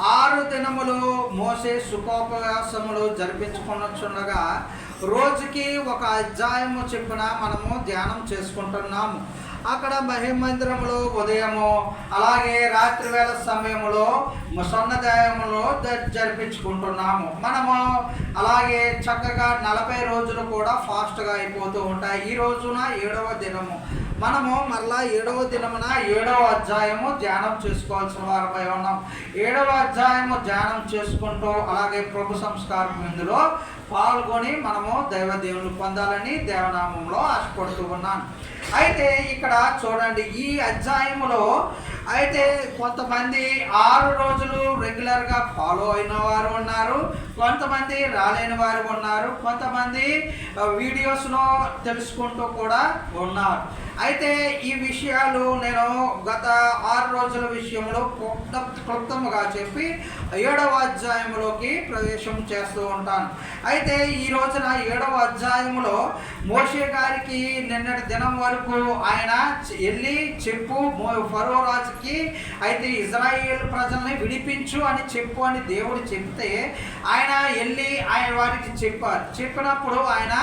ఆరు దినములు మోసే సుఖోపవాసములు జరిపించుకొనొచ్చుండగా రోజుకి ఒక అధ్యాయము చెప్పిన మనము ధ్యానం చేసుకుంటున్నాము. అక్కడ మహిమందిరములో ఉదయము అలాగే రాత్రి వేళ సమయంలో సన్నదాయములో జరిపించుకుంటున్నాము. మనము అలాగే చక్కగా నలభై రోజులు కూడా ఫాస్ట్గా అయిపోతూ ఉంటాయి. ఈ రోజున ఏడవ దినము. మనము మరలా ఏడవ దినమున ఏడవ అధ్యాయము ధ్యానం చేసుకోవాల్సిన వారిపై ఉన్నాం. ఏడవ అధ్యాయము ధ్యానం చేసుకుంటూ అలాగే ప్రభు సంస్కారం ఇందులో పాల్గొని మనము దైవ దేవుని పొందాలని దేవనామంలో ఆశపడుతూ ఉన్నాను అయితే ఇక్కడ చూడండి ఈ అధ్యాయములో అయితే కొంతమంది ఆరు రోజులు రెగ్యులర్గా ఫాలో అయిన వారు ఉన్నారు కొంతమంది రాలేని వారు ఉన్నారు కొంతమంది వీడియోస్లో తెలుసుకుంటూ కూడా ఉన్నారు. అయితే ఈ విషయాలు నేను గత ఆరు రోజుల విషయంలో క్లుప్త క్లుప్తముగా చెప్పి ఏడవ అధ్యాయంలోకి ప్రవేశం చేస్తూ ఉంటాను. అయితే ఈ రోజున ఏడవ అధ్యాయంలో మోషే గారికి నిన్నటి దినం వరకు ఆయన వెళ్ళి చెప్పు ఫరో రాజుకి అయితే ఇజ్రాయేల్ ప్రజల్ని విడిపించు అని చెప్పు అని దేవుడు చెప్తే ఆయన వెళ్ళి ఆయన వారికి చెప్పారు. చెప్పినప్పుడు ఆయన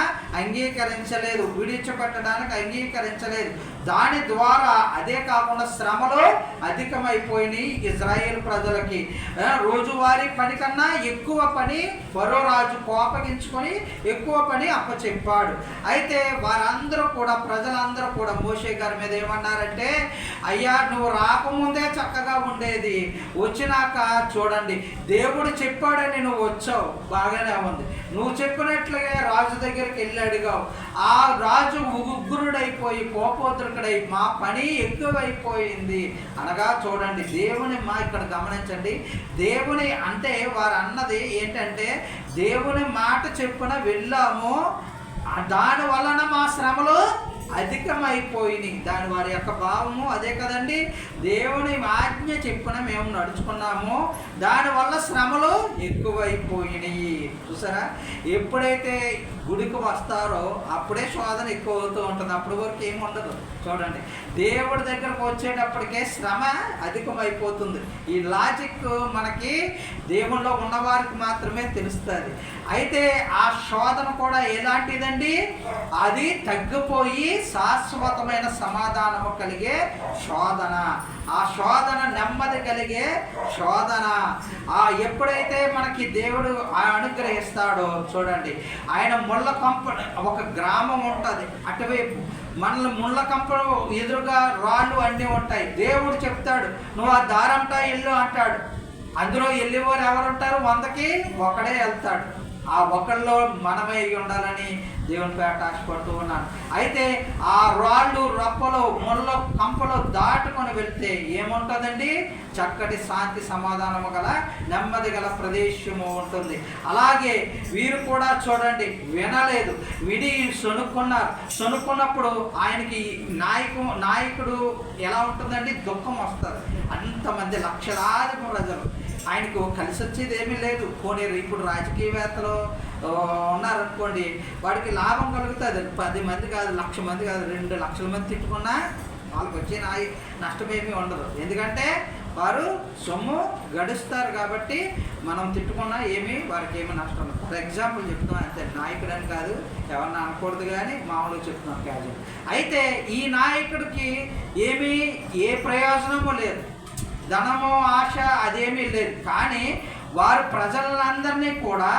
అంగీకరించలేదు విడిచిపెట్టడానికి అంగీకరించలేదు. దాని ద్వారా అదే కాకుండా శ్రమలో అధికమైపోయినాయి ఇజ్రాయేల్ ప్రజలకి. రోజువారి రోజువారీ పని కన్నా ఎక్కువ పని ఫరో రాజు కోపగించుకొని ఎక్కువ పని అప్పచెప్పాడు. అయితే వారందరూ కూడా ప్రజలందరూ కూడా మోషే గారి మీద ఏమన్నారంటే అయ్యా నువ్వు రాకముందే చక్కగా ఉండేది. వచ్చినాక చూడండి. దేవుడు చెప్పాడని నువ్వు వచ్చావు. బాగానే ఉంది. నువ్వు చెప్పినట్లుగా రాజు దగ్గరికి వెళ్ళి అడిగావు. ఆ రాజు ఉగ్రుడైపోయి కోపోద్రుకుడై మా పని ఎక్కువైపోయింది. అనగా చూడండి దేవుని మా ఇక్కడ గమనించండి. దేవుని అంటే వారు అన్నది ఏంటంటే దేవుని మాట చెప్పున వెళ్ళాము. దాని వలన మా శ్రమలు అధికమైపోయినాయి. దాని వారి యొక్క భావము అదే కదండి. దేవుని ఆజ్ఞ చెప్పున మేము నడుచుకున్నాము. దానివల్ల శ్రమలు ఎక్కువైపోయినాయి. చూసారా? ఎప్పుడైతే గుడికి వస్తారో అప్పుడే శోధన ఎక్కువ అవుతూ ఉంటుంది. అప్పటి వరకు ఏమి ఉండదు. చూడండి. దేవుడి దగ్గరకు వచ్చేటప్పటికే శ్రమ అధికమైపోతుంది. ఈ లాజిక్ మనకి దేవుళ్ళో ఉన్నవారికి మాత్రమే తెలుస్తుంది. అయితే ఆ శోధన కూడా ఎలాంటిదండి? అది తగ్గిపోయి శాశ్వతమైన సమాధానము కలిగే శోధన. ఆ శోధన నెమ్మది కలిగే శోధన. ఆ ఎప్పుడైతే మనకి దేవుడు ఆ అనుగ్రహిస్తాడో చూడండి ఆయన ముళ్ళ కంప ఒక గ్రామం ఉంటుంది అటువైపు. మనల్ని ముళ్ళ కంపలు ఎదురుగా రాళ్ళు అన్నీ ఉంటాయి. దేవుడు చెప్తాడు నువ్వు ఆ దారంటా ఇల్లు అంటాడు. అందులో వెళ్ళేవారు ఎవరుంటారు? వందకి ఒకడే వెళ్తాడు. ఆ ఒకళ్ళలో మనమే ఉండాలని దేవుని పేట ఆశపడుతూ ఉన్నాను. అయితే ఆ రాళ్ళు రప్పలో ముళ్ళ కంపలో దాటుకొని వెళ్తే ఏముంటుందండి? చక్కటి శాంతి సమాధానము గల నెమ్మది గల ప్రదేశము ఉంటుంది. అలాగే వీరు కూడా చూడండి వినలేదు. విడి సొనుక్కున్నారు సొనుక్కున్నప్పుడు ఆయనకి నాయకు నాయకుడు ఎలా ఉంటుందండి? దుఃఖం వస్తుంది. అంతమంది లక్షలాది ప్రజలు. ఆయనకు కలిసి వచ్చేది ఏమీ లేదు. పోనీ ఇప్పుడు రాజకీయవేత్తలు ఉన్నారనుకోండి వాడికి లాభం కలుగుతుంది. పది మంది కాదు లక్ష మంది కాదు రెండు లక్షల మంది తిట్టుకున్నా వాళ్ళకి వచ్చే నా నష్టమేమీ ఉండదు. ఎందుకంటే వారు సొమ్ము గడుస్తారు కాబట్టి మనం తిట్టుకున్నా ఏమీ వారికి ఏమీ నష్టం ఉండదు. ఫర్ ఎగ్జాంపుల్ చెప్తున్నాం అంతే నాయకుడు అని కాదు ఎవరన్నా అనకూడదు కానీ మామూలుగా చెప్తున్నాం క్యాజువల్. అయితే ఈ నాయకుడికి ఏమీ ఏ ప్రయోజనము లేదు. ధనమో ఆశ అదేమీ లేదు. కానీ వారు ప్రజలందరినీ కూడా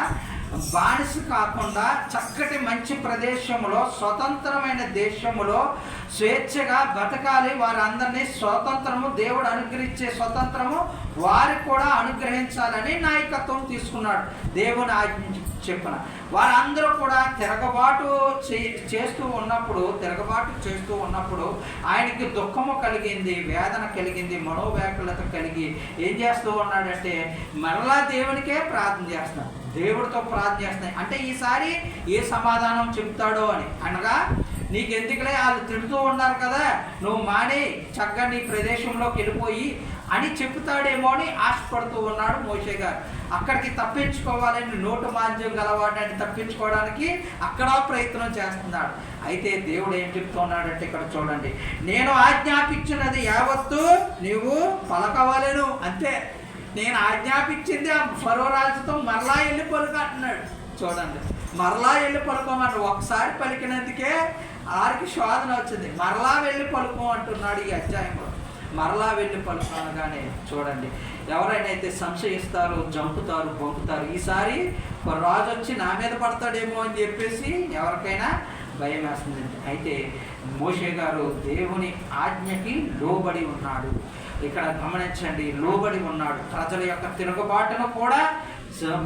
బానిస కాకుండా చక్కటి మంచి ప్రదేశంలో స్వతంత్రమైన దేశములో స్వేచ్ఛగా బతకాలి. వారందరినీ స్వతంత్రము దేవుడు అనుగ్రహించే స్వతంత్రము వారికి కూడా అనుగ్రహించాలని నాయకత్వం తీసుకున్నాడు. దేవుని ఆజ్ఞ చెప్పిన. వారందరూ కూడా తిరగబాటు చేస్తూ ఉన్నప్పుడు తిరగబాటు చేస్తూ ఉన్నప్పుడు ఆయనకి దుఃఖము కలిగింది వేదన కలిగింది మనోవ్యాకులత కలిగి ఏం చేస్తూ ఉన్నాడంటే మరలా దేవునికే ప్రార్థన చేస్తున్నాడు. దేవుడితో ప్రార్థన చేస్తున్నాయి అంటే ఈసారి ఏ సమాధానం చెప్తాడో అని అనగా నీకు ఎందుకులే వాళ్ళు తిడుతూ ఉన్నారు కదా. నువ్వు మాని చక్కగా నీ ప్రదేశంలోకి వెళ్ళిపోయి అని చెప్తాడేమో అని ఆశపడుతూ ఉన్నాడు మోషే గారు. అక్కడికి తప్పించుకోవాలని నోటు మాధ్యం గలవాడిని తప్పించుకోవడానికి అక్కడ ప్రయత్నం చేస్తున్నాడు. అయితే దేవుడు ఏం చెప్తున్నాడంటే ఇక్కడ చూడండి. నేను ఆజ్ఞాపించినది యావత్తు నీవు పలకవలెను. అంతే. నేను ఆజ్ఞాపించింది ఆ ఫరో రాజుతో మరలా వెళ్ళి పలుకు అంటున్నాడు. చూడండి. మరలా వెళ్ళి పలుకోమని ఒకసారి పలికినందుకే ఆరికి శోధన వచ్చింది. మరలా వెళ్ళి పలుకో అంటున్నాడు ఈ అధ్యాయంలో మరలా వెళ్ళి పలుకు అనగానే చూడండి. ఎవరైనా అయితే సంశయిస్తారో జంపుతారు బొంపుతారు ఈసారి ఒక రాజు వచ్చి నా మీద పడతాడేమో అని చెప్పేసి ఎవరికైనా భయం వేస్తుంది. అయితే మోషే గారు దేవుని ఆజ్ఞకి లోబడి ఉన్నాడు. ఇక్కడ గమనించండి లోబడి ఉన్నాడు. ప్రజల యొక్క తిరుగుబాటును కూడా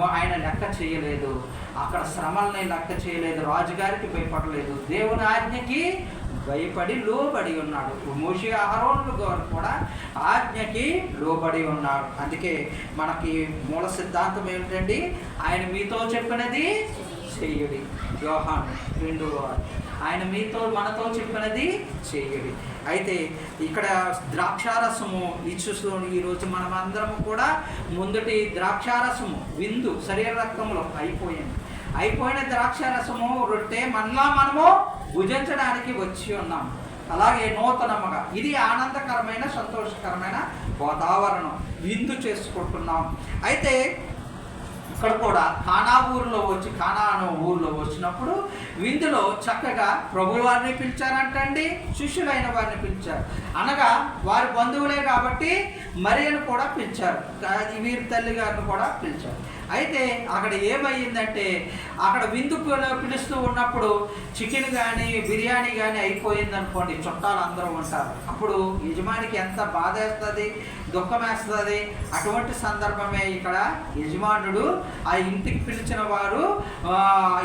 ఆయన లెక్క చేయలేదు. అక్కడ శ్రమల్ని లెక్క చేయలేదు. రాజుగారికి భయపడలేదు. దేవుని ఆజ్ఞకి భయపడి లోబడి ఉన్నాడు. మోషే అహరోన్లు గారు కూడా ఆజ్ఞకి లోబడి ఉన్నాడు అందుకే మనకి మూల సిద్ధాంతం ఏమిటండి? ఆయన మీతో చెప్పినది చెయ్యడి యోహాన్ రెండు ఆయన మీతో మనతో చెప్పినది చెయ్యడి అయితే ఇక్కడ ద్రాక్షారసము ఇచ్చు ఈరోజు మనం అందరము కూడా ముందటి ద్రాక్షారసము విందు శరీర రక్తంలో అయిపోయింది. అయిపోయిన ద్రాక్షారసము రొట్టె మనలా మనము భుజించడానికి వచ్చి ఉన్నాం. అలాగే నూతనముగా ఇది ఆనందకరమైన సంతోషకరమైన వాతావరణం విందు చేసుకుంటున్నాం. అయితే ఇక్కడ కూడా ఖానా ఊరిలో వచ్చి కానా అనే ఊరిలో వచ్చినప్పుడు విందులో చక్కగా ప్రభువారిని పిలిచారంటండి శిష్యులైన వారిని పిలిచారు. అనగా వారి బంధువులే కాబట్టి మరియను కూడా పిలిచారు. వీరి తల్లి గారిని కూడా పిలిచారు. అయితే అక్కడ ఏమయ్యిందంటే అక్కడ విందు పిలుస్తూ ఉన్నప్పుడు చికెన్ కానీ బిర్యానీ కానీ అయిపోయింది అనుకోండి చుట్టాలు అందరూ ఉంటారు. అప్పుడు యజమానికి ఎంత బాధ వేస్తుంది దుఃఖం వేస్తుంది అటువంటి సందర్భమే ఇక్కడ యజమానుడు ఆ ఇంటికి పిలిచిన వారు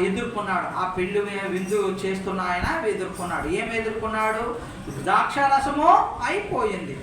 ఎదుర్కొన్నాడు. ఆ పెళ్ళి విందు చేస్తున్న ఆయన ఎదుర్కొన్నాడు. ఏం ఎదుర్కొన్నాడు? ద్రాక్షారసము అయిపోయింది.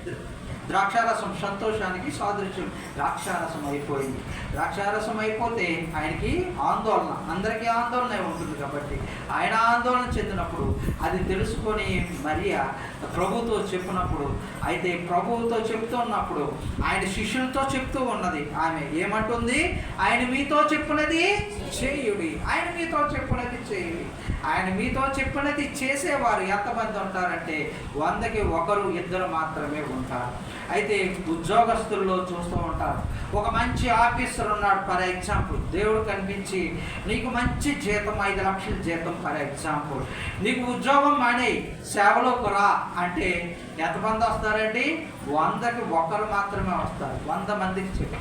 ద్రాక్షారసం సంతోషానికి సాదృశ్యం. ద్రాక్షారసం అయిపోయింది. ద్రాక్షారసం అయిపోతే ఆయనకి ఆందోళన అందరికీ ఆందోళన ఉంటుంది కాబట్టి ఆయన ఆందోళన చెందినప్పుడు అది తెలుసుకొని మరియా ప్రభుతో చెప్పినప్పుడు అయితే ప్రభువుతో చెప్తూ ఉన్నప్పుడు ఆయన శిష్యులతో చెప్తూ ఉన్నది. ఆమె ఏమంటుంది? ఆయన మీతో చెప్పినది చేయుడి. ఆయన మీతో చెప్పినది చేయుడి. ఆయన మీతో చెప్పినది చేసేవారు ఎంతమంది ఉంటారంటే వందకి ఒకరు ఇద్దరు మాత్రమే ఉంటారు. అయితే ఉద్యోగస్తుల్లో చూస్తూ ఉంటారు. ఒక మంచి ఆఫీసర్ ఉన్నాడు ఫర్ ఎగ్జాంపుల్. దేవుడు కనిపించి నీకు మంచి జీతం ఐదు లక్షల జీతం ఫర్ ఎగ్జాంపుల్. నీకు ఉద్యోగం మానే సేవలోకి రా. అంటే ఎంతమంది వస్తారండి? వందకి ఒకరు మాత్రమే వస్తారు. వంద మందికి చెప్పి.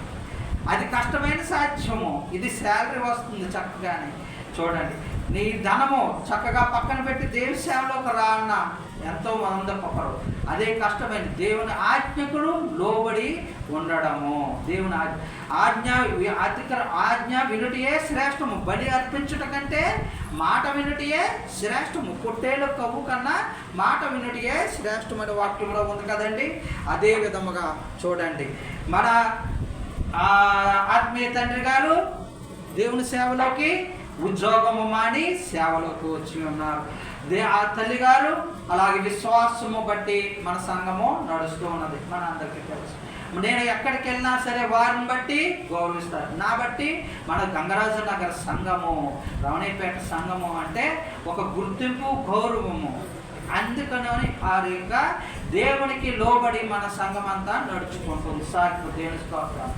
అది కష్టమైన సాధ్యము. ఇది శాలరీ వస్తుంది చక్కగానే. చూడండి. నీ ధనము చక్కగా పక్కన పెట్టి దేవి సేవలోకి రా అన్న? ఎంతో మంది ఒకరు అదే కష్టమైన దేవుని ఆజ్ఞకులు లోబడి ఉండడము. దేవుని ఆజ్ఞ ఆజ్ఞ ఆజ్ఞ వినుటియే శ్రేష్టము. బలి అర్పించుట కంటే మాట వినుటియే శ్రేష్టము. పొట్టేలు కవ్వు కన్నా మాట వినుటియే శ్రేష్టమైన వాక్యంలో ఉంది కదండి. అదే విధముగా చూడండి. మన ఆత్మీయ తండ్రి గారు దేవుని సేవలోకి ఉద్యోగము మాని సేవలోకి వచ్చి ఉన్నారు. దే ఆ తల్లి గారు అలాగే విశ్వాసము బట్టి మన సంఘము నడుస్తూ ఉన్నది. మన అందరికీ తెలుసు. నేను ఎక్కడికి వెళ్ళినా సరే వారిని బట్టి గౌరవిస్తారు. నా బట్టి మన గంగరాజు నగర్ సంఘము రమణీపేట సంఘము అంటే ఒక గుర్తింపు గౌరవము. అందుకని ఆ యొక్క దేవునికి లోబడి మన సంఘం అంతా నడుచుకుంటుంది. సార్ దేవుని స్తోత్రం.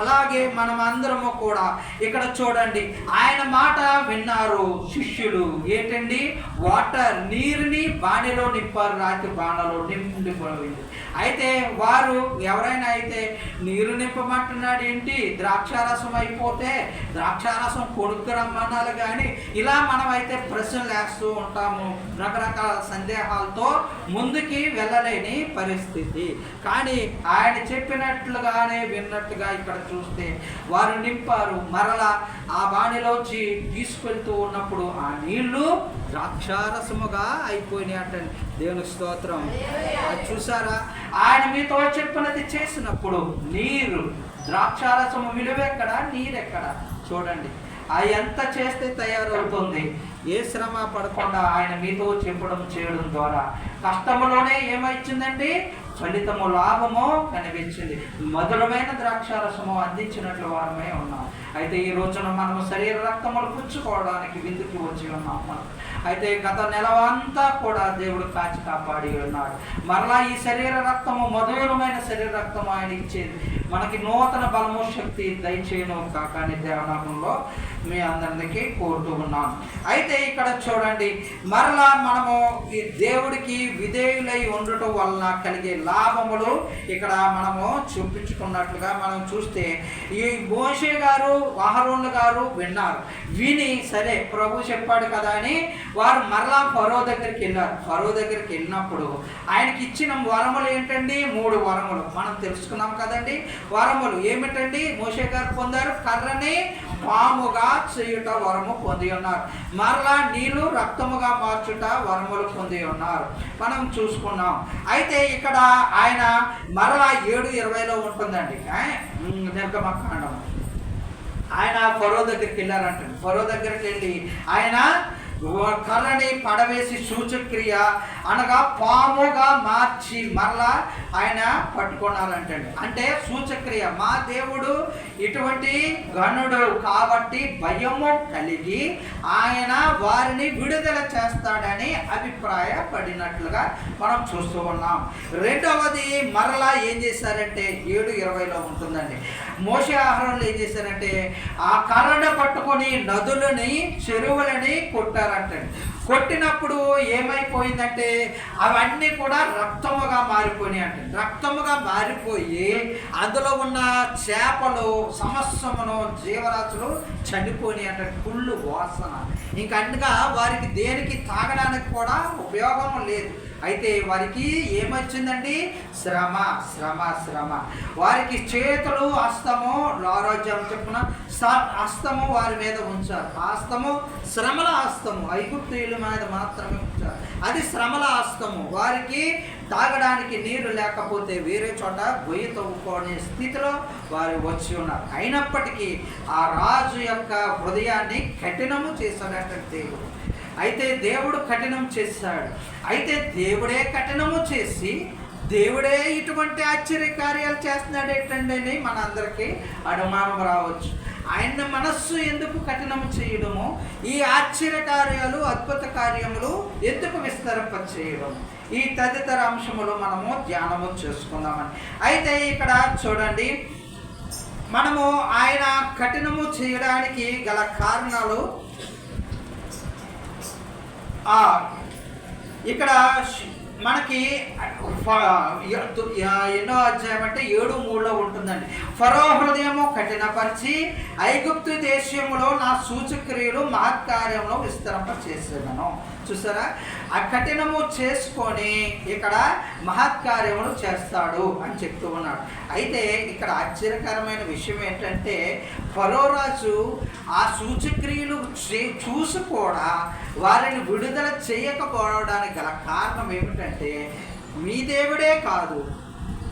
అలాగే మనం అందరము కూడా ఇక్కడ చూడండి ఆయన మాట విన్నారు శిష్యులు. ఏంటండి? వాటర్ నీరుని బాణిలో నింపారు రాత్రి బాణలో నిండిపోయింది. అయితే వారు ఎవరైనా అయితే నీరు నింపమంటున్నాడు ఏంటి? ద్రాక్షారసం అయిపోతే ద్రాక్షారసం కొడుకు రమ్మన్నారు కానీ ఇలా మనం అయితే ప్రశ్నలు వేస్తూ ఉంటాము రకరకాల సందేహాలతో ముందుకి వెళ్ళలేని పరిస్థితి. కానీ ఆయన చెప్పినట్లుగానే విన్నట్టుగా ఇక్కడ చూస్తే వారు నింపారు. మరలా ఆ బాణిలోంచి తీసుకెళ్తూ ఉన్నప్పుడు ఆ నీళ్ళు ద్రాక్షారసముగా అయిపోయినాయి అంటండి. దేవుని స్తోత్రం. అది చూసారా? ఆయన మీతో చెప్పినది చేసినప్పుడు నీరు ద్రాక్షారసము విలువెక్కడ నీరెక్కడ? చూడండి. ఎంత చేస్తే తయారవుతుంది ఏ శ్రమ పడకుండా ఆయన మీతో చెప్పడం చేయడం ద్వారా. కష్టంలోనే ఏమైచ్చిందండి ఫలితము లాభము కనిపించింది. మధురమైన ద్రాక్షారసము అందించినట్లు వారమే ఉన్నాం. అయితే ఈ రోజున మనము శరీర రక్తములు పుచ్చుకోవడానికి విందుకు వచ్చి ఉన్నాం మనం. అయితే గత నెల అంతా కూడా దేవుడు కాచి కాపాడి ఉన్నాడు. మరలా ఈ శరీర రక్తము మధురమైన శరీర రక్తము ఆయన ఇచ్చేది. మనకి నూతన బలము శక్తి దయచేయను కాక అని దేవనామంలో మీ అందరికీ కోరుతూ ఉన్నాను. అయితే ఇక్కడ చూడండి మరలా మనము ఈ దేవుడికి విధేయులై ఉండటం వలన కలిగే లాభములు ఇక్కడ మనము చూపించుకున్నట్లుగా మనం చూస్తే ఈ మోషే గారు వాహరోన్లు గారు విన్నారు. విని సరే ప్రభు చెప్పాడు కదా అని వారు మరలా ఫరో దగ్గరికి వెళ్ళారు. ఫరో దగ్గరికి వెళ్ళినప్పుడు ఆయనకి ఇచ్చిన వరములు ఏంటండి? మూడు వరములు. మనం తెలుసుకున్నాం కదండి. వరములు ఏమిటండి? మోషే గారు పొందారు కర్రని పాముగా చేయుట వరము పొంది ఉన్నారు. మరలా నీళ్ళు రక్తముగా మార్చుట వరములు పొంది ఉన్నారు. మనం చూసుకున్నాం. అయితే ఇక్కడ ఆయన మరలా ఏడు ఇరవైలో ఉంటుందండి. నిర్గమకాండం ఆయన ఫరో దగ్గరికి వెళ్ళారంట ఫరో దగ్గరికి వెళ్ళి ఆయన కర్రని పడవేసి సూచక్రియ అనగా పాముగా మార్చి మరలా ఆయన పట్టుకున్నారంటండి అంటే సూచక్రియ మా దేవుడు ఇటువంటి గనుడు కాబట్టి భయము కలిగి ఆయన వారిని విడుదల చేస్తాడని అభిప్రాయపడినట్లుగా మనం చూస్తూ ఉన్నాం. రెండవది మరలా ఏం చేశారంటే ఏడు ఇరవైలో ఉంటుందండి. మోసే ఆహారంలో ఏం చేశారంటే ఆ కర్రను పట్టుకొని నదులని చెరువులని కొట్టారంటండి కొట్టినప్పుడు ఏమైపోయిందంటే అవన్నీ కూడా రక్తముగా మారిపోయినాయి అంటే రక్తముగా మారిపోయి అందులో ఉన్న చేపలు సమస్యమును జీవరాశులు చనిపోయినాయి అంటే కుళ్ళు వాసన. ఇంకా వారికి దేనికి తాగడానికి కూడా ఉపయోగం లేదు. అయితే వారికి ఏమొచ్చిందండి? శ్రమ శ్రమ శ్రమ. వారికి చేతులు హస్తము ఆరోగ్యం చెప్పున స- హస్తము వారి మీద ఉంచారు. ఆ హస్తము శ్రమల హస్తము ఐగుప్తీయుల మీద మాత్రమే ఉంచారు. అది శ్రమల హస్తము వారికి తాగడానికి నీరు లేకపోతే వేరే చోట గొయ్యి తవ్వుకోనే స్థితిలో వారు వచ్చి ఉన్నారు. అయినప్పటికీ ఆ రాజు యొక్క హృదయాన్ని కఠినము చేశాడట దేవుడు. అయితే దేవుడు కఠినం చేశాడు. అయితే దేవుడే కఠినము చేసి దేవుడే ఇటువంటి ఆశ్చర్య కార్యాలు చేస్తున్నాడు ఏంటండి అని మన అందరికీ అనుమానం రావచ్చు. ఆయన మనస్సు ఎందుకు కఠినము చేయడము? ఈ ఆశ్చర్య కార్యాలు అద్భుత కార్యములు ఎందుకు విస్తరింప చేయడము ఈ తదితర అంశములు మనము ధ్యానము చేసుకుందామని. అయితే ఇక్కడ చూడండి మనము ఆయన కఠినము చేయడానికి గల కారణాలు ఇక్కడ మనకి ఎన్నో అధ్యాయం అంటే ఏడు మూడులో ఉంటుందండి. ఫరో హృదయము కఠినపరిచి ఐగుప్తు దేశంలో నా సూచక్రియలు మహత్కార్యంలో విస్తరింప చేసేదను చూసారా? ఆ కఠినము చేసుకొని ఇక్కడ మహత్కార్యమును చేస్తాడు అని చెప్తూ ఉన్నాడు. అయితే ఇక్కడ ఆశ్చర్యకరమైన విషయం ఏంటంటే ఫరో రాజు ఆ సూచక్రియలు చూసి కూడా వారిని విడుదల చేయకపోవడానికి గల కారణం ఏమిటంటే మీ దేవుడే కాదు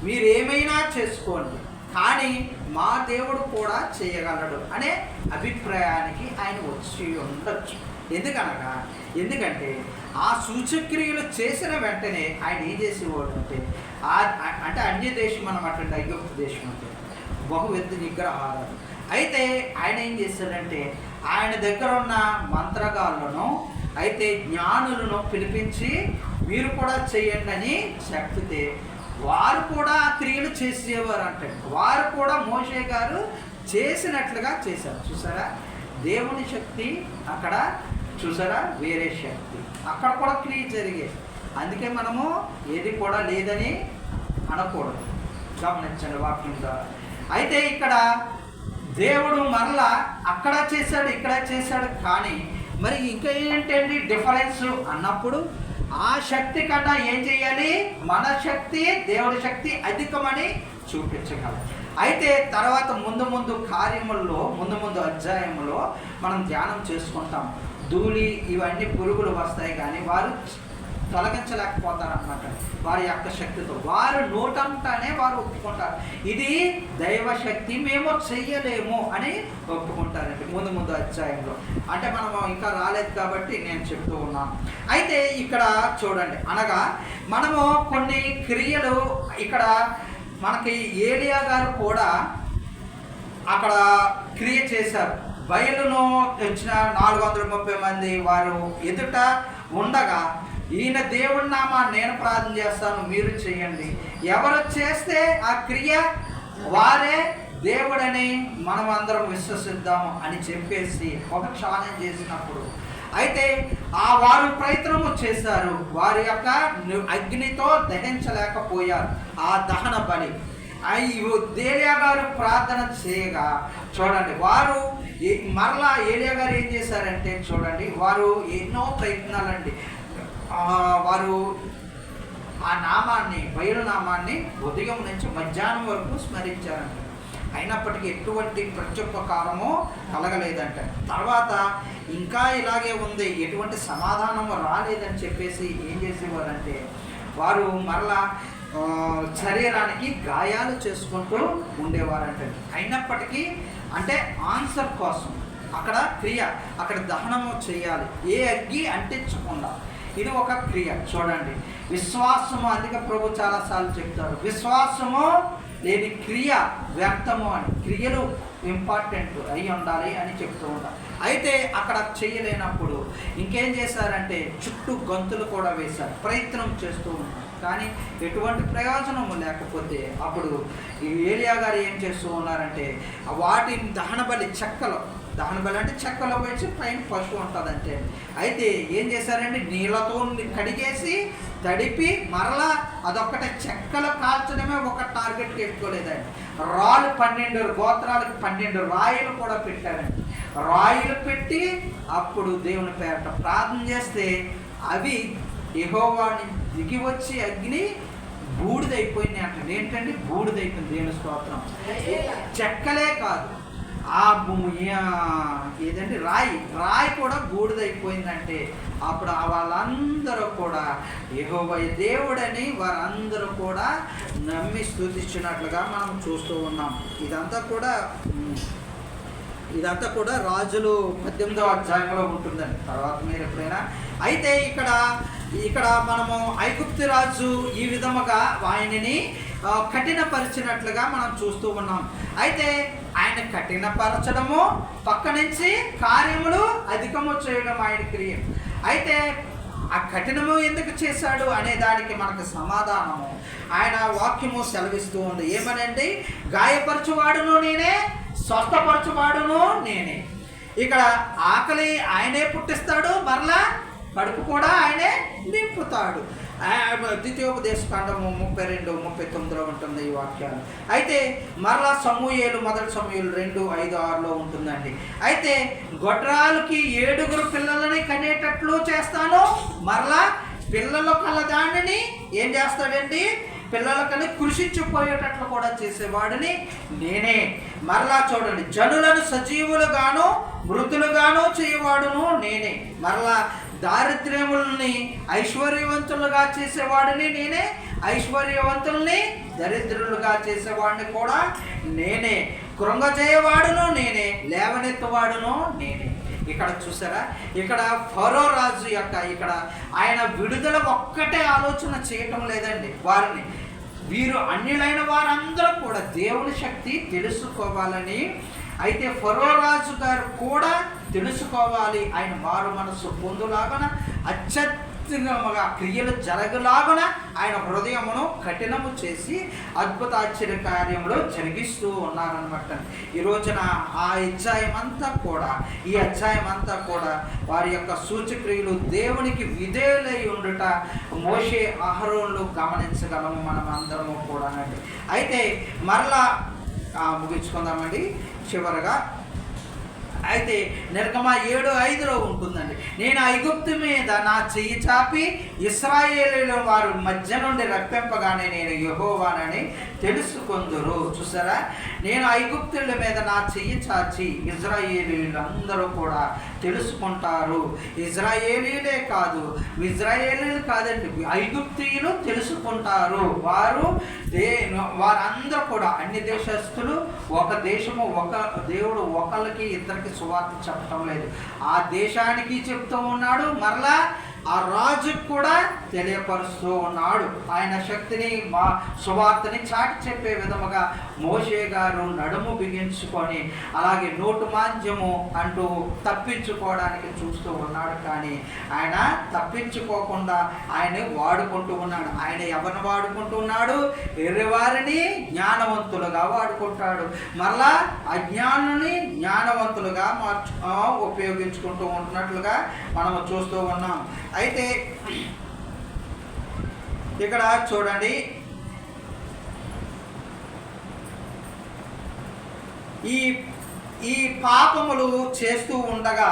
మీరేమైనా చేసుకోండి కానీ మా దేవుడు కూడా చేయగలడు అనే అభిప్రాయానికి ఆయన వచ్చి ఉండొచ్చు. ఎందుకనగా ఎందుకంటే ఆ సూచక్రియలు చేసిన వెంటనే ఆయన ఏం చేసేవాడు అంటే ఆ- అంటే అన్య దేశం అనమాట అండి ఐగుప్తు దేశం అంటే బహువిధ నిగ్రహాలు అయితే ఆయన ఏం చేశాడంటే ఆయన దగ్గర ఉన్న మంత్రగాళ్ళను అయితే జ్ఞానులను పిలిపించి మీరు కూడా చేయండి అని చెప్తే వారు కూడా ఆ క్రియలు చేసేవారు అంటే వారు కూడా మోషే గారు చేసినట్లుగా చేశారు. చూసారా? దేవుని శక్తి అక్కడ చూసారా? వేరే శక్తి. అక్కడ కూడా క్రియ జరిగేది అందుకే మనము ఏది కూడా లేదని అనకూడదు. గమనించండి వాక్యం ద్వారా. అయితే ఇక్కడ దేవుడు మరలా అక్కడ చేశాడు ఇక్కడ చేశాడు కానీ మరి ఇంకా ఏంటండి డిఫరెన్స్ అన్నప్పుడు ఆ శక్తి కన్నా ఏం చేయాలి? మన శక్తి దేవుడి శక్తి అధికమని చూపించగలం. అయితే తర్వాత ముందు ముందు కార్యముల్లో ముందు ముందు అధ్యాయములో మనం ధ్యానం చేసుకుంటాం. ధూళి ఇవన్నీ పురుగులు వస్తాయి కానీ వారు తొలగించలేకపోతారు వారి యొక్క శక్తితో. వారు నోటంటానే వారు ఒప్పుకుంటారు. ఇది దైవశక్తి మేము చెయ్యలేము అని ఒప్పుకుంటారండి ముందు ముందు అధ్యాయంలో. అంటే మనము ఇంకా రాలేదు కాబట్టి నేను చెప్తూ ఉన్నాను అయితే ఇక్కడ చూడండి. అనగా మనము కొన్ని క్రియలు ఇక్కడ మనకి ఏలియా గారు కూడా అక్కడ క్రియ చేశారు. బయలును తెచ్చిన నాలుగు వందల ముప్పై మంది వారు ఎదుట ఉండగా ఈయన దేవుడి నామా నేను ప్రార్థన చేస్తాను మీరు చేయండి. ఎవరు చేస్తే ఆ క్రియ వారే దేవుడని మనం అందరం విశ్వసిద్దాము అని చెప్పేసి ఒక ఛాలెంజ్ చేసినప్పుడు. అయితే ఆ వారు ప్రయత్నము చేశారు. వారి యొక్క అగ్నితో దహించలేకపోయారు. ఆ దహన బలి అయ్యో గారు ప్రార్థన చేయగా చూడండి వారు ఏ- మరలా ఏలియా గారు ఏం చేశారంటే చూడండి వారు ఎన్నో ప్రయత్నాలండి. వారు ఆ నామాన్ని బయలు నామాన్ని ఉదయం నుంచి మధ్యాహ్నం వరకు స్మరించారంట. అయినప్పటికీ ఎటువంటి ప్రత్యుపకారము కలగలేదంట. తర్వాత ఇంకా ఇలాగే ఉంది ఎటువంటి సమాధానము రాలేదని చెప్పేసి ఏం చేసేవారంటే వారు మరలా శరీరానికి గాయాలు చేసుకుంటూ ఉండేవారంట. అయినప్పటికీ అంటే ఆన్సర్ కోసం అక్కడ క్రియ అక్కడ దహనము చేయాలి. ఏ అగ్గి అంటించకుండా. ఇది ఒక క్రియ చూడండి. విశ్వాసము అధిక ప్రభు చాలాసార్లు చెప్తారు. విశ్వాసము లేని క్రియ వ్యర్థము అని క్రియలు ఇంపార్టెంట్ అయి ఉండాలి అని చెప్తూ ఉంటారు. అయితే అక్కడ చేయలేనప్పుడు ఇంకేం చేశారంటే చుట్టూ గంతులు కూడా వేశారు. ప్రయత్నం చేస్తూ ఉంటారు కానీ ఎటువంటి ప్రయోజనము లేకపోతే అప్పుడు ఈ ఏలియా గారు ఏం చేస్తూ ఉన్నారంటే వాటిని దహనబలి చెక్కలో చెక్కలు అంటే చెక్కలో వేసి పైన పశువు ఉంటుందంటే అయితే ఏం చేశారంటే నీళ్ళతో కడిగేసి తడిపి మరలా అదొక్కటే చెక్కలు కాల్చడమే ఒక టార్గెట్ పెట్టుకోలేదండి. రాళ్ళు పన్నెండు గోత్రాలకు పన్నెండు రాయిలు కూడా పెట్టారండి. రాయిలు పెట్టి అప్పుడు దేవుని పేరట ప్రార్థన చేస్తే అవి యెహోవాని దిగి వచ్చి అగ్ని బూడిదైపోయింది అంటాడు ఏంటంటే బూడిదైపోయింది. దేవుని స్తోత్రం. చెక్కలే కాదు. ఆ భూ- ఏదంటే రాయి. రాయి కూడా బూడిదైపోయిందంటే అప్పుడు వాళ్ళందరూ కూడా యెహోవా దేవుడని వారందరూ కూడా నమ్మి స్థుతించినట్లుగా మనం చూస్తూ ఉన్నాం. ఇదంతా కూడా ఇదంతా కూడా రాజులు పద్దెనిమిదో అధ్యాయంలో ఉంటుందండి. తర్వాత మీరు ఎప్పుడైనా. అయితే ఇక్కడ ఇక్కడ మనము ఐగుప్తి రాజు ఈ విధముగా ఆయనని కఠినపరిచినట్లుగా మనం చూస్తూ ఉన్నాం. అయితే ఆయన కఠినపరచడము పక్క నుంచి కార్యములు అధికము చేయడం ఆయన క్రియ. అయితే ఆ కఠినము ఎందుకు చేశాడు అనే దానికి మనకు సమాధానము. ఆయన వాక్యము సెలవిస్తూ ఉంది. ఏమనండి? గాయపరచువాడును నేనే స్వస్థపరచువాడును నేనే. ఇక్కడ ఆకలి ఆయనే పుట్టిస్తాడు మరలా కడుపు కూడా ఆయనే నింపుతాడు. ఆ, ద్వితీయోపదేశ కాండము ముప్పై రెండు ముప్పై తొమ్మిదిలో ఉంటుంది ఈ వాక్యాలు. అయితే మరలా సమూహేలు మొదటి సమూహలు రెండు ఐదు ఆరులో ఉంటుందండి. అయితే గొడ్రాలకి ఏడుగురు పిల్లలని కనేటట్లు చేస్తాను. మరలా పిల్లల కల దానిని ఏం చేస్తాడండి? పిల్లలకని కృషించిపోయేటట్లు కూడా చేసేవాడిని నేనే. మరలా చూడండి జనులను సజీవులుగాను మృతులుగాను చేయవాడును నేనే. మరలా దారిద్ర్యముల్ని ఐశ్వర్యవంతులుగా చేసేవాడిని నేనే. ఐశ్వర్యవంతుల్ని దరిద్రులుగా చేసేవాడిని కూడా నేనే. కృంగజేయవాడును నేనే లేవనెత్తవాడును నేనే. ఇక్కడ చూసారా? ఇక్కడ ఫరో రాజు యొక్క ఇక్కడ ఆయన విడుదల ఒక్కటే ఆలోచన చేయటం లేదండి వారిని. వీరు అన్యులైన వారందరూ కూడా దేవుని శక్తి తెలుసుకోవాలని అయితే ఫరో రాజు గారు కూడా తెలుసుకోవాలి. ఆయన మారు మనసు పొందులాగన అత్యద్భుతంగా క్రియలు జరగలాగన ఆయన హృదయమును కఠినము చేసి అద్భుత ఆశ్చర్య కార్యములు జరిగిస్తూ ఉన్నారనమాట ఈ రోజున ఆ అధ్యాయం అంతా కూడా ఈ అధ్యాయం అంతా కూడా వారి యొక్క సూచక్రియలు దేవునికి విధేయులై ఉండుట మోషే ఆహారంలో గమనించగలము మనం అందరము కూడా అయితే మరలా ముగించుకుందామండి. చివరగా అయితే నిర్గమ ఏడు ఐదులో ఉంటుందండి. నేను ఐగుప్తు మీద నా చెయ్యి చాపి ఇస్రాయేలీల వారు మధ్య నుండి రప్పింపగానే నేను యహోవానని తెలుసుకుందరు. చూసారా? నేను ఐగుప్తుల మీద నా చెయ్యి చాచి ఇజ్రాయేలీలందరూ కూడా తెలుసుకుంటారు. ఇజ్రాయేలీలే కాదు ఇజ్రాయేలీలు కాదండి ఐగుప్తీయులు తెలుసుకుంటారు. వారు దే వారందరూ కూడా అన్ని దేశస్తులు ఒక దేశము ఒక దేవుడు ఒకళ్ళకి ఇద్దరికి సువార్త చెప్పటం లేదు. ఆ దేశానికి చెప్తూ ఉన్నాడు మరలా ఆ రాజుకు కూడా తెలియపరుస్తూ ఉన్నాడు. ఆయన శక్తిని మా సువార్తని చాటి చెప్పే విధముగా మోషే గారు నడుము బిగించుకొని అలాగే నోటు మాంద్యము అంటూ తప్పించుకోవడానికి చూస్తూ ఉన్నాడు. కానీ ఆయన తప్పించుకోకుండా ఆయన వాడుకుంటూ ఉన్నాడు. ఆయన ఎవరిని వాడుకుంటూ ఉన్నాడు? ఎర్రవారిని జ్ఞానవంతులుగా వాడుకుంటాడు. మరలా అజ్ఞానుని జ్ఞానవంతులుగా మార్చు ఉపయోగించుకుంటూ ఉంటున్నట్లుగా మనం చూస్తూ ఉన్నాం. అయితే ఇక్కడ చూడండి. ఈ ఈ పాపములు చేస్తూ ఉండగా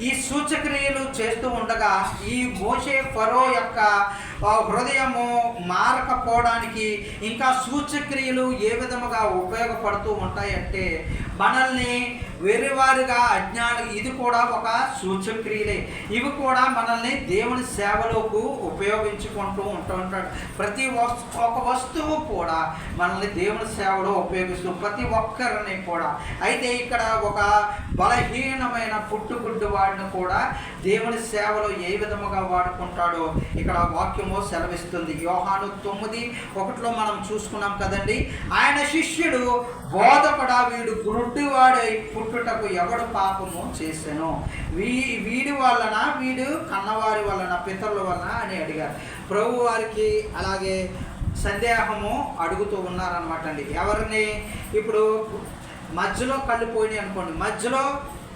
ఈ సూచక్రియలు చేస్తూ ఉండగా ఈ మోషే ఫరో యొక్క హృదయము మారకపోవడానికి ఇంకా సూచక్రియలు ఏ విధముగా ఉపయోగపడుతూ ఉంటాయంటే మనల్ని వేరేవారుగా అజ్ఞానం ఇది కూడా ఒక సూచక్రియలే. ఇవి కూడా మనల్ని దేవుని సేవలోకి ఉపయోగించుకుంటూ ఉంటూ ఉంటాడు. ప్రతి వస్తు ఒక వస్తువు కూడా మనల్ని దేవుని సేవలో ఉపయోగిస్తూ ప్రతి ఒక్కరిని కూడా. అయితే ఇక్కడ ఒక బలహీనమైన పుట్టుగుడ్డు వాడిని కూడా దేవుని సేవలో ఏ విధముగా వాడుకుంటాడో ఇక్కడ వాక్యము సెలవిస్తుంది. యోహాను తొమ్మిది ఒకటిలో మనం చూసుకున్నాం కదండి. ఆయన శిష్యుడు బోధపడా వీడు గురుడ్డివాడై పుట్టుటకు ఎవడు పాపము చేశాను వీ వీడి వలన వీడు కన్నవారి వలన పితరుల వలన అని అడిగారు. ప్రభు వారికి అలాగే సందేహము అడుగుతూ ఉన్నారనమాట అండి. ఎవరిని? ఇప్పుడు మధ్యలో కళ్ళు పోయినాయి అనుకోండి. మధ్యలో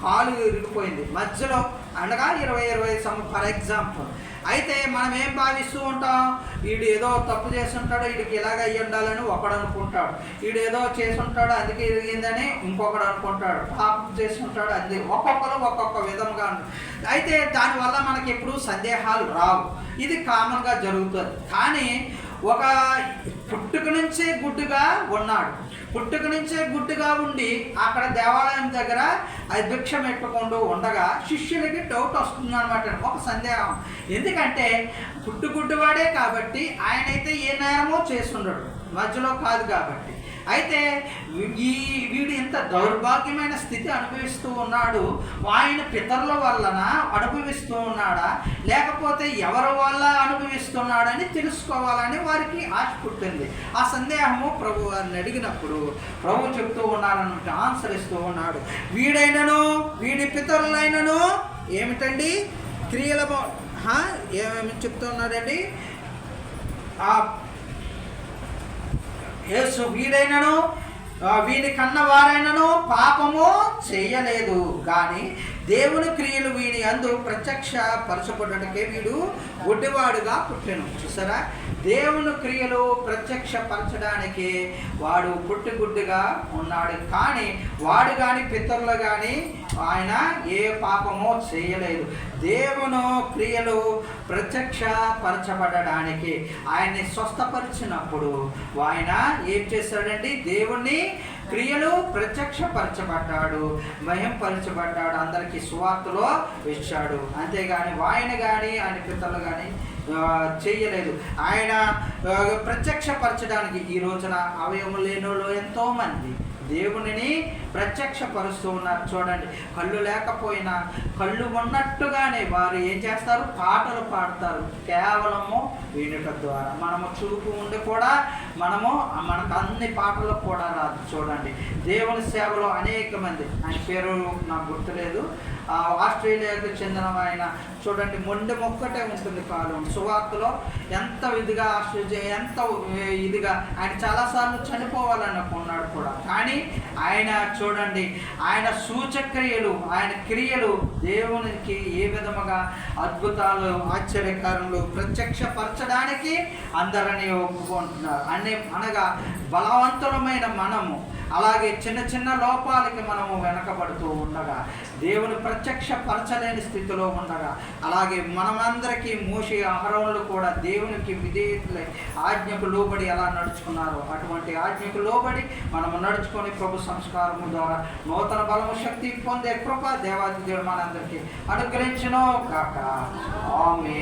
కాలు ఇరిగిపోయింది. మధ్యలో అనగా ఇరవై ఇరవై సం ఫర్ ఎగ్జాంపుల్ అయితే మనం ఏం భావిస్తూ ఉంటాం? వీడు ఏదో తప్పు చేసి ఉంటాడు వీడికి ఇలాగ అయ్యి ఉండాలని ఒకడు అనుకుంటాడు. వీడు ఏదో చేసి ఉంటాడు అందుకే ఇరిగిందని ఇంకొకడు అనుకుంటాడు. పాపం చేసి ఉంటాడు అది ఒక్కొక్కరు ఒక్కొక్క విధంగా అయితే దానివల్ల మనకి ఎప్పుడు సందేహాలు రావు. ఇది కామన్గా జరుగుతుంది. కానీ ఒక పుట్టుక నుంచే గుడ్డుగా ఉన్నాడు. పుట్టుక నుంచే గుడ్డుగా ఉండి అక్కడ దేవాలయం దగ్గర అది భిక్ష పెట్టుకుంటూ ఉండగా శిష్యులకి డౌట్ వస్తుంది అనమాట ఒక సందేహం. ఎందుకంటే పుట్టుగుడ్డువాడే కాబట్టి ఆయనైతే ఏ నేరమో చేస్తుండడు. మధ్యలో కాదు కాబట్టి. అయితే ఈ వీడు ఇంత దౌర్భాగ్యమైన స్థితి అనుభవిస్తూ ఉన్నాడు. ఆయన పితరుల వలన అనుభవిస్తూ ఉన్నాడా? లేకపోతే ఎవరి వల్ల అనుభవిస్తున్నాడని తెలుసుకోవాలని వారికి ఆశ పుట్టింది. ఆ సందేహము ప్రభు వారిని అడిగినప్పుడు ప్రభు చెప్తూ ఉన్నారని ఆన్సర్ ఇస్తూ ఉన్నాడు. వీడైనను వీడి పితరులైనను ఏమిటండి? క్రియల ఏమేమి చెప్తున్నాడండి? ఆ యేసు వీడైనను వీని కన్న వారైనను పాపము చేయలేదు. కానీ దేవుని క్రియలు వీని అందు ప్రత్యక్ష పరచబడ్డకే వీడు గుడ్డివాడుగా పుట్టెను. చూసారా? దేవుని క్రియలు ప్రత్యక్షపరచడానికి వాడు పుట్టుగుడ్డుగా ఉన్నాడు. కానీ వాడు కానీ పితరులు కానీ ఆయన ఏ పాపమో చేయలేదు. దేవుని క్రియలు ప్రత్యక్ష పరచబడడానికి ఆయన్ని స్వస్థపరిచినప్పుడు ఆయన ఏం చేశాడండి? దేవుణ్ణి క్రియలు ప్రత్యక్షపరచబడ్డాడు మహింపరచబడ్డాడు అందరికీ సువార్తలో ఇచ్చాడు. అంతేగాని ఆయన కానీ ఆయన పితలు కానీ చేయలేదు. ఆయన ప్రత్యక్షపరచడానికి ఈ రోజున అవయవం లేనోళ్ళు ఎంతోమంది. దేవుని దేవునిని ప్రత్యక్షపరుస్తూ ఉన్నారు చూడండి కళ్ళు లేకపోయినా కళ్ళు ఉన్నట్టుగానే వారు ఏం చేస్తారు? పాటలు పాడతారు. కేవలము వినుట ద్వారా. మనము చూపు ఉండి కూడా మనము మనకు అన్ని పాటలు కూడా రాదు. చూడండి దేవుని సేవలో అనేక మంది. ఆయన పేరు నాకు గుర్తులేదు. ఆ, ఆస్ట్రేలియాకు చెందిన ఆయన. చూడండి మొండె మొక్కటే ఉంటుంది కాలం సువార్తలో ఎంత ఇదిగా ఆస్ట్రేలియా ఎంత ఇదిగా ఆయన చాలాసార్లు చనిపోవాలనుకున్నాడు కూడా. కానీ ఆయన చూడండి. ఆయన సూచక్రియలు ఆయన క్రియలు దేవునికి ఏ విధముగా అద్భుతాలు ఆశ్చర్యకారులు ప్రత్యక్షపరచడానికి అందరినీ ఒప్పుకుంటున్నారు. అనే అనగా బలవంతులమైన మనము అలాగే చిన్న చిన్న లోపాలకి మనము వెనకబడుతూ ఉండగా దేవుని ప్రత్యక్ష పరచలేని స్థితిలో ఉండగా అలాగే మనమందరికీ మోసే అహరోన్లు కూడా దేవునికి విధేయతలై ఆజ్ఞకు లోబడి ఎలా నడుచుకున్నారో అటువంటి ఆజ్ఞకు లోబడి మనము నడుచుకొని ప్రభు సంస్కారము ద్వారా నూతన బలము శక్తి పొందే కృప దేవాది దేవుడు మనందరికీ అనుగ్రహించను కాక ఆమె